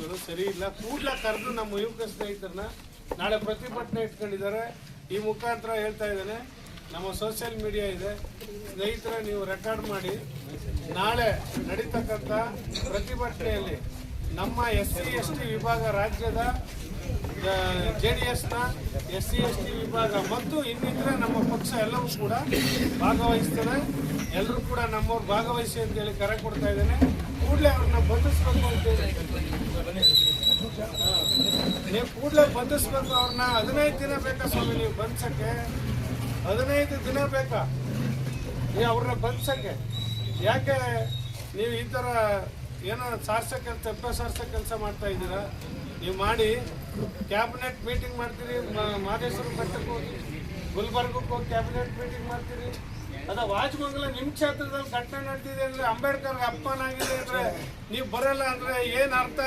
ಧೋರಣೆಗಳು ಸರಿ ಇಲ್ಲ. ಕೂಡ್ಲ ಕರೆದು ನಮ್ಮ ಯುವಕ ಸ್ನೇಹಿತರನ್ನ ನಾಳೆ ಪ್ರತಿಭಟನೆ ಇಟ್ಕೊಂಡಿದ್ದಾರೆ. ಈ ಮುಖಾಂತರ ಹೇಳ್ತಾ ಇದ್ದೇನೆ, ನಮ್ಮ ಸೋಷಿಯಲ್ ಮೀಡಿಯಾ ಇದೆ. ಸ್ನೇಹಿತರೆ, ನೀವು ರೆಕಾರ್ಡ್ ಮಾಡಿ. ನಾಳೆ ನಡೀತಕ್ಕಂಥ ಪ್ರತಿಭಟನೆಯಲ್ಲಿ ನಮ್ಮ ಎಸ್ ಸಿ ಎಸ್ ಟಿ ವಿಭಾಗ ರಾಜ್ಯದ ಜೆ ಡಿ ಎಸ್ನ ಎಸ್ ಸಿ ಎಸ್ ಟಿ ವಿಭಾಗ ಮತ್ತು ಇನ್ನಿತರ ನಮ್ಮ ಪಕ್ಷ ಎಲ್ಲವೂ ಕೂಡ ಭಾಗವಹಿಸ್ತದೆ. ಎಲ್ಲರೂ ಕೂಡ ನಮ್ಮವ್ರು ಭಾಗವಹಿಸಿ ಅಂತೇಳಿ ಕರೆ ಕೊಡ್ತಾ ಇದ್ದೇನೆ. ಕೂಡಲೇ ಅವ್ರನ್ನ ಬಂಧಿಸ್ಬೇಕು ಅಂತೇಳಿ. ನೀವು ಕೂಡಲೇ ಬಂಧಿಸ್ಬೇಕು ಅವ್ರನ್ನ. ಹದಿನೈದು ದಿನ ಬೇಕಾ ಸ್ವಾಮಿ ನೀವು ಬಂಧಿಸಕ್ಕೆ ಹದಿನೈದು ದಿನ ಬೇಕಾ? ನೀವು ಅವ್ರನ್ನ ಬಂಧಿಸಕ್ಕೆ ಯಾಕೆ ನೀವು ಈ ಥರ ಏನೋ ಸಾರ್ಸ ಕೆಲಸ ತೆಪ್ಪೆ ಸಾರ್ಸ ಕೆಲಸ ಮಾಡ್ತಾ ಇದ್ದೀರಾ? ನೀವು ಮಾಡಿ, ಕ್ಯಾಬಿನೆಟ್ ಮೀಟಿಂಗ್ ಮಾಡ್ತೀರಿ ಮಾದೇಶ್ವರ ಬೆಟ್ಟಕ್ಕೆ ಹೋಗಿ, ಗುಲ್ಬರ್ಗಕ್ಕೆ ಹೋಗಿ ಕ್ಯಾಬಿನೆಟ್ ಮೀಟಿಂಗ್ ಮಾಡ್ತೀರಿ? ಅದ ವಾಜಮಂಗಲ ನಿಮ್ಮ ಕ್ಷೇತ್ರದಲ್ಲಿ ಘಟನೆ ನಡೆದಿದೆ ಅಂದರೆ ಅಂಬೇಡ್ಕರ್ ಅಪ್ಪನಾಗಿದೆ ಅಂದರೆ ನೀವು ಬರಲ್ಲ ಅಂದರೆ ಏನು ಅರ್ಥ